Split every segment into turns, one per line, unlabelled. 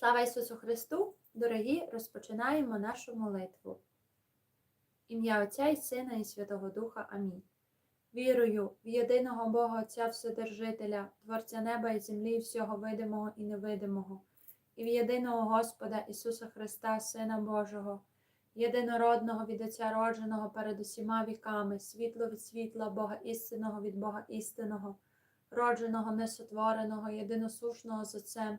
Слава Ісусу Христу! Дорогі, розпочинаємо нашу молитву. Ім'я Отця і Сина і Святого Духа. Амінь. Вірую в єдиного Бога Отця Вседержителя, Творця неба і землі, всього видимого і невидимого, і в єдиного Господа Ісуса Христа, Сина Божого, єдинородного від Отця родженого перед усіма віками, світло від світла, Бога істинного від Бога істинного, родженого, несотвореного, єдиносушного з Отцем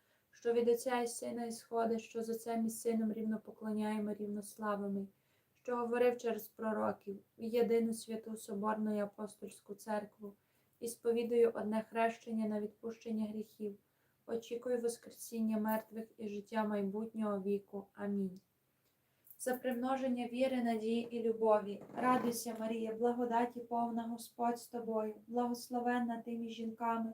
що від Отця і Сина ісходить, що з Отцем і Сином рівно поклоняємо, рівно славимо, що говорив через пророків, і єдину святу Соборну і апостольську церкву, і сповідую одне хрещення на відпущення гріхів, очікую Воскресіння мертвих і життя майбутнього віку. Амінь. За примноження віри, надії і любові, радуйся, Марія, благодаті повна Господь з тобою, благословенна ти між жінками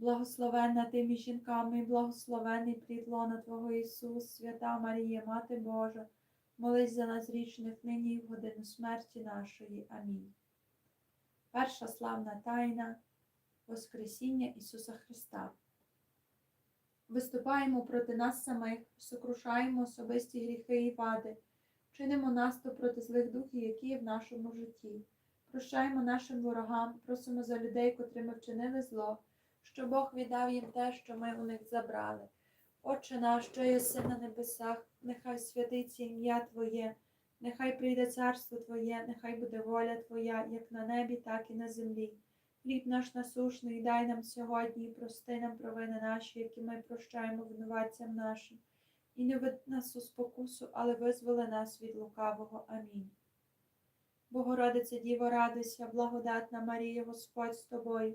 Благословенна ти між жінками, благословений плід лона Твого Ісус, свята Марія, Мати Божа, молись за нас річних нині і в годину смерті нашої. Амінь. Перша славна тайна Воскресіння Ісуса Христа. Виступаємо проти нас самих, сокрушаємо особисті гріхи і вади, чинимо наступ проти злих духів, які є в нашому житті. Прощаємо нашим ворогам, просимо за людей, котрими вчинили зло що Бог віддав їм те, що ми у них забрали. Отче наш, що єси на небесах, нехай святиться ім'я Твоє, нехай прийде царство Твоє, нехай буде воля Твоя, як на небі, так і на землі. Хліб наш насушний дай нам сьогодні, і прости нам провини наші, які ми прощаємо винуватцям нашим. І не веди нас у спокусу, але визволи нас від лукавого. Амінь. Богородице Діво, радуйся, благодатна Марія, Господь з тобою.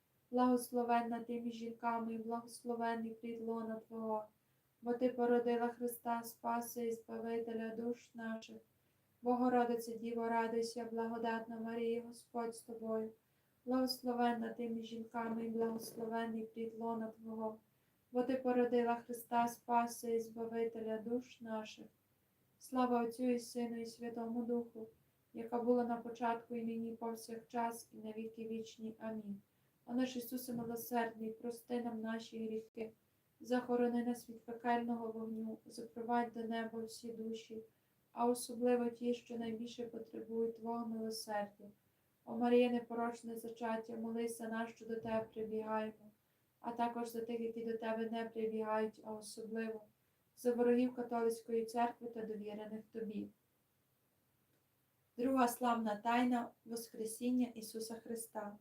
благословенна ти між жінками, і благословенний плід лона Твого, бо Ти породила Христа Спаса і Збавителя душ наших. Богородице Діво, радуйся, благодатна Марія, Господь з тобою, благословенна ти між жінками, і благословенний плід лона Твого, бо Ти породила Христа Спаса і Збавителя душ наших. Слава Отцю і Сину, і Святому Духу, яка була на початку і нині, повсякчас, і на віки вічні. Амінь. О наш Ісусе милосердний, прости нам наші гріхи, захорони нас від пекельного вогню, запровадь до неба всі душі, а особливо ті, що найбільше потребують Твого милосердя. О Марія, непорочне зачаття, молись за нас, що до Тебе прибігаємо, а також за тих, які до Тебе не прибігають, а особливо за ворогів католицької церкви та довірених Тобі. Друга славна тайна Воскресіння Ісуса Христа.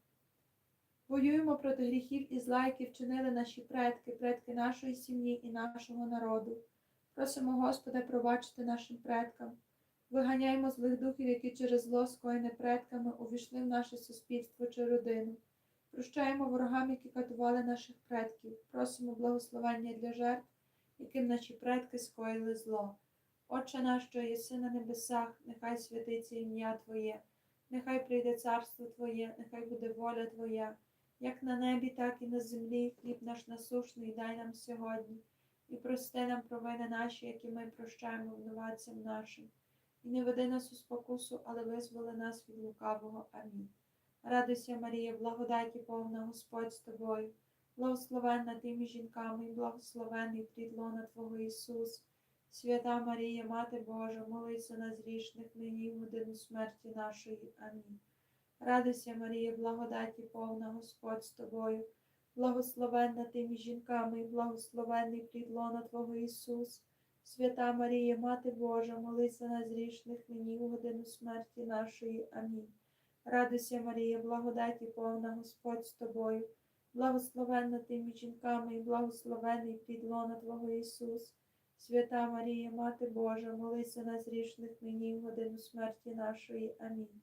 Воюємо проти гріхів і зла, які вчинили наші предки, предки нашої сім'ї і нашого народу. Просимо Господа пробачити нашим предкам. Виганяємо злих духів, які через зло скоєне предками увійшли в наше суспільство чи родину. Прощаємо ворогам, які катували наших предків. Просимо благословення для жертв, яким наші предки скоїли зло. Отче наш, що єси на небесах, нехай святиться ім'я Твоє, нехай прийде царство Твоє, нехай буде воля Твоя, як на небі, так і на землі. Хліб наш насушний дай нам сьогодні, і прости нам провини наші, які ми прощаємо винуватцям нашим. І не веди нас у спокусу, але визволи нас від лукавого. Амінь. Радуйся, Марія, благодаті повна Господь з тобою, благословенна ти між жінками, і благословений плід лона Твого Ісус. Свята Марія, Мати Божа, молись за нас грішних нині і в годину смерті нашої. Амінь. Радуйся, Марія, благодаті повна Господь з тобою, благословенна ти між жінками, і благословений плід лона Твого Ісус. Свята Марія, Мати Божа, молись за нас грішних нині в годину смерті нашої. Амінь. Радуйся, Марія, благодаті повна Господь з тобою, благословенна ти між жінками, і благословений плід лона Твого Ісус. Свята Марія, Мати Божа, молись за нас грішних нині в годину смерті нашої. Амінь.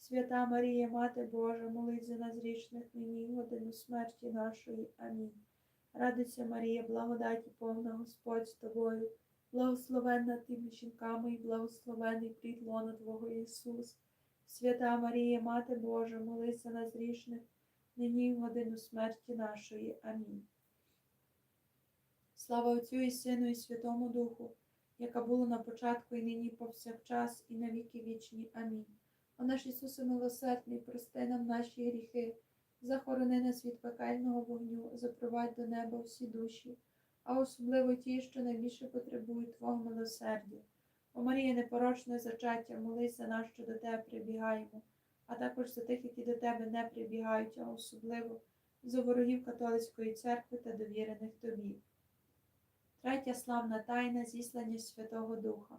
Свята Марія, Мати Божа, молись за нас грішних нині годину смерті нашої. Амінь. Радуйся, Марія, благодаті повна Господь з тобою, благословенна ти жінками, і благословений плід лона Твого Ісус. Свята Марія, Мати Божа, молись за нас грішних, нині в годину смерті нашої. Амінь. Слава Отцю і Сину, і Святому Духу, яка була на початку, і нині, повсякчас, і на віки вічні. Амінь. О наш Ісусе милосердний, прости нам наші гріхи, захорони нас від пекельного вогню, запровадь до неба всі душі, а особливо ті, що найбільше потребують Твого милосердя. О Марія, непорочне зачаття, молись за нас, що до Тебе прибігаємо, а також за тих, які до Тебе не прибігають, а особливо за ворогів католицької церкви та довірених Тобі. Третя славна тайна зіслання Святого Духа.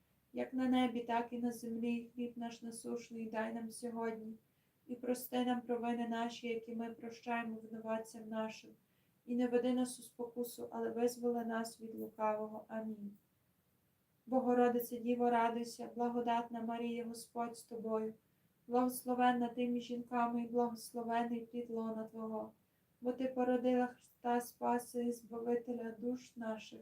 як на небі, так і на землі. Хліб наш насушний дай нам сьогодні, і прости нам провини наші, які ми прощаємо винуватцям нашим, і не веди нас у спокусу, але визволи нас від лукавого. Амінь. Богородице Діво, радуйся, благодатна Марія, Господь з тобою, благословенна ти між жінками і благословений плід лона Твого, бо Ти породила Христа Спаси і Збавителя душ наших.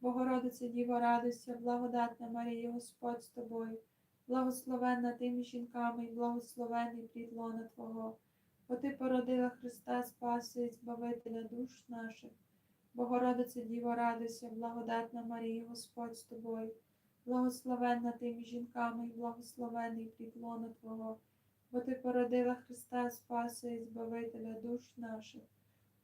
Богородице Діво, радуйся, благодатна Марія, Господь з тобою. Благословенна ти між жінками і благословений плід лона Твого, бо Ти породила Христа Спаса і Збавителя душ наших. Богородице Діво, радуйся, благодатна Марія, Господь з тобою, благословенна ти між жінками і благословений плід лона Твого, бо Ти породила Христа Спаса і Збавителя душ наших.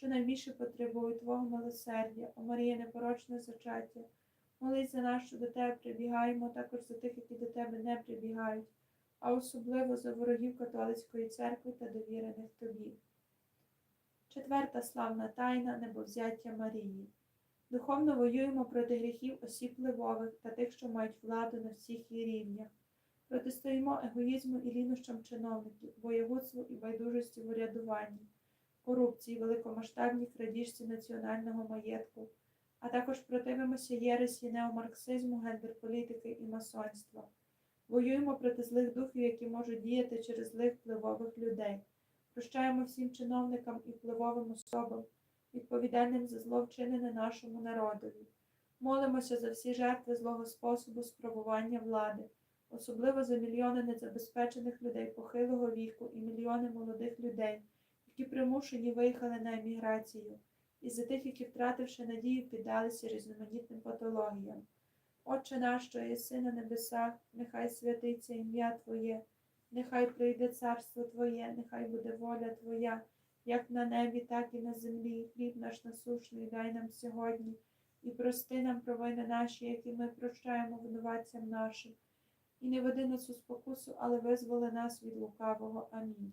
що найбільше потребують Твого милосердя, о Марія непорочне зачаття. Молись за нас, що до Тебе прибігаємо, також за тих, які до Тебе не прибігають, а особливо за ворогів католицької церкви та довірених Тобі. Четверта славна тайна небовзяття Марії. Духовно воюємо проти гріхів осіб впливових та тих, що мають владу на всіх її рівнях. Протистоїмо егоїзму і лінощам чиновників, боєгудству і байдужості в урядуванні, корупції, великомасштабній крадіжці національного маєтку, а також противимося єресі неомарксизму, гендерполітики і масонства. Воюємо проти злих духів, які можуть діяти через злих впливових людей. Прощаємо всім чиновникам і впливовим особам, відповідальним за зло вчинене нашому народові. Молимося за всі жертви злого способу спробування влади, особливо за мільйони незабезпечених людей похилого віку і мільйони молодих людей, які примушені виїхали на еміграцію, і за тих, які, втративши надію, піддалися різноманітним патологіям. Отче наш, що єси на небесах, нехай святиться ім'я Твоє. Нехай прийде царство Твоє, нехай буде воля Твоя, як на небі, так і на землі. Хліб наш насушний дай нам сьогодні, і прости нам провини наші, які ми прощаємо винуватцям нашим. І не веди нас у спокусу, але визволи нас від лукавого. Амінь.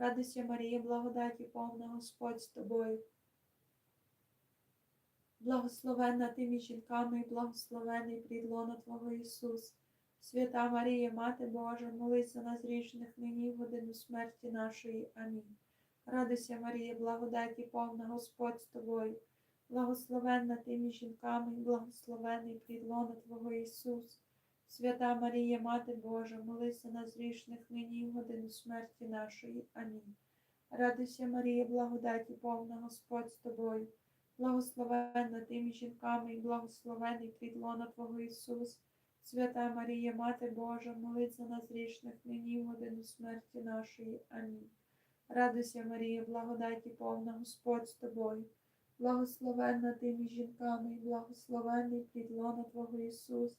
Радуйся, Марія, благодаті повна Господь з тобою. Благословенна ти між жінками і благословений плід лона Твого Ісус. Свята Марія, Мати Божа, молись за нас грішних нині в годину смерті нашої. Амінь. Радуйся, Марія, благодаті повна Господь з тобою. благословенна ти між жінками, і благословений плід лона Твого Ісус. Свята Марія, Мати Божа, молися нас грішних нині і в годину смерті нашої. Амінь. Радуйся, Марія, благодаті повна Господь з тобою. Благословенна ти між жінками, і благословений плід лона Твого Ісус. Свята Марія, Мати Божа, молись за нас грішних нині і в годину смерті нашої. Амінь. Радуйся, Марія, благодаті повна Господь з тобою. Благословенна ти між жінками, і благословений плід лона Твого Ісус.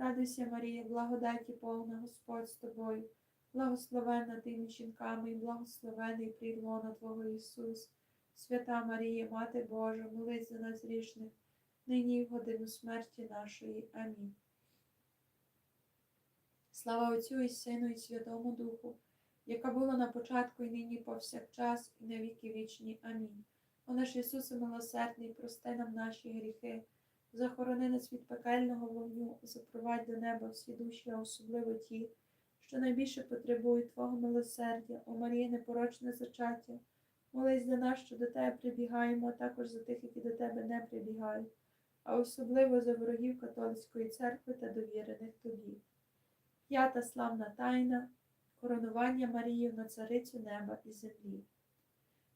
Радуйся, Марія, благодаті повна Господь з тобою, благословенна ти між жінками, і благословений плід Твого Ісус, свята Марія, Мати Божа, молись за нас грішних, нині і в годину смерті нашої. Амінь. Слава Отцю і Сину, і Святому Духу, яка була на початку і нині повсякчас, і на віки вічні. Амінь. О наш Ісусе милосердний, прости нам наші гріхи, захорони нас від пекельного вогню, запровадь до неба всі душі, а особливо ті, що найбільше потребують Твого милосердя, о Марія, непорочне зачаття. Молись за нас, що до Тебе прибігаємо, а також за тих, які до Тебе не прибігають, а особливо за ворогів католицької церкви та довірених Тобі. П'ята славна тайна коронування Марії на царицю неба і землі.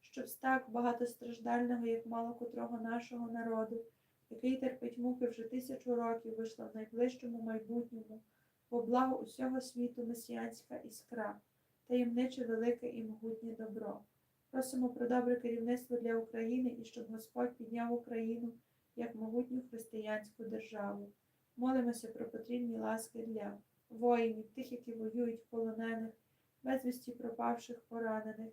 щоб з так багатостраждального, як мало котрого нашого народу, який терпить муки вже тисячу років, вийшла в найближчому майбутньому, во благо усього світу месіанська іскра, таємниче велике і могутнє добро. Просимо про добре керівництво для України і щоб Господь підняв Україну як могутню християнську державу. Молимося про потрібні ласки для воїнів, тих, які воюють полонених, безвісті пропавших поранених,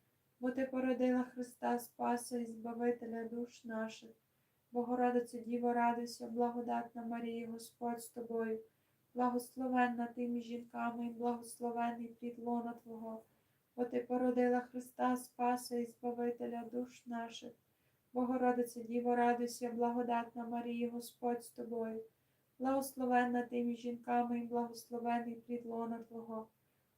бо ти породила Христа Спаса і Збавителя душ наших. Богородице Діво, радуйся, благодатна Марія, Господь з тобою, благословенна ти між жінками і благословений плід лона Твого, бо ти породила Христа Спаса і Збавителя душ наших. Богородице Діво, радуйся, благодатна Марія, Господь з тобою, благословенна ти жінками і благословений плід лона Твого,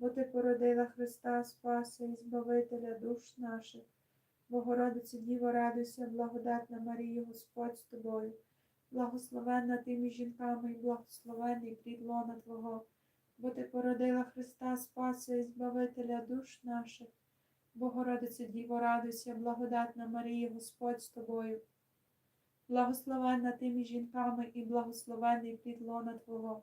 бо ти породила Христа Спаса і Збавителя душ наших. Богородице Діво, радуйся, благодатна Марія, Господь з тобою. Благословенна ти між жінками і благословенний плід Твого, бо ти породила Христа Спаса і Збавителя душ наших. Богородице Діво, радуйся, благодатна Марія, Господь з тобою. Благословенна ти між жінками і благословенний плід лона Твого.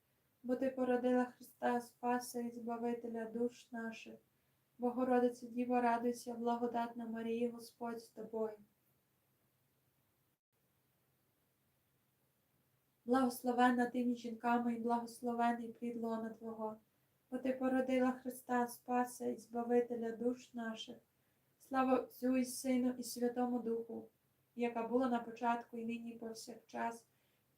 бо ти породила Христа Спаса і Збавителя душ наших. Богородице Діво, радуйся, благодатна Марія, Господь з тобою. Благословенна ти між жінками і благословений плід лона Твого, бо ти породила Христа Спаса і Збавителя душ наших. Слава Отцю і Сину і Святому Духу, яка була на початку і нині повсякчас,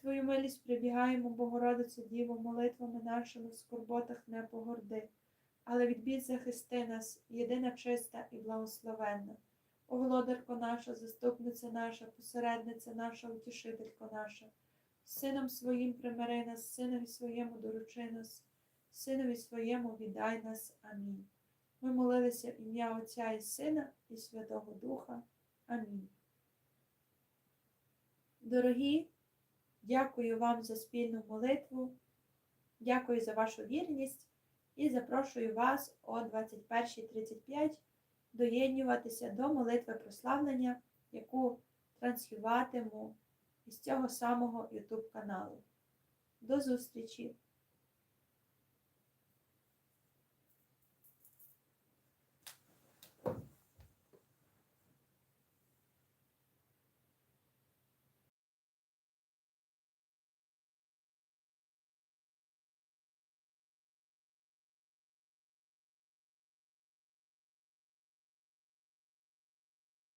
Твою милість прибігаємо, Богородице Діво, молитвами нашими в скорботах не погорди, але від бід захисти нас, єдина чиста і благословенна. О, володарко наша, заступниця наша, посередниця наша, утішителько наша. Сином своїм примири нас, синові своєму доручи нас, синові своєму віддай нас. Амінь. Ми молилися в ім'я Отця і Сина і Святого Духа. Амінь. Дорогі, дякую вам за спільну молитву, дякую за вашу вірність і запрошую вас о 21.35 доєднюватися до молитви прославлення, яку транслюватиму із цього самого YouTube каналу. До зустрічі!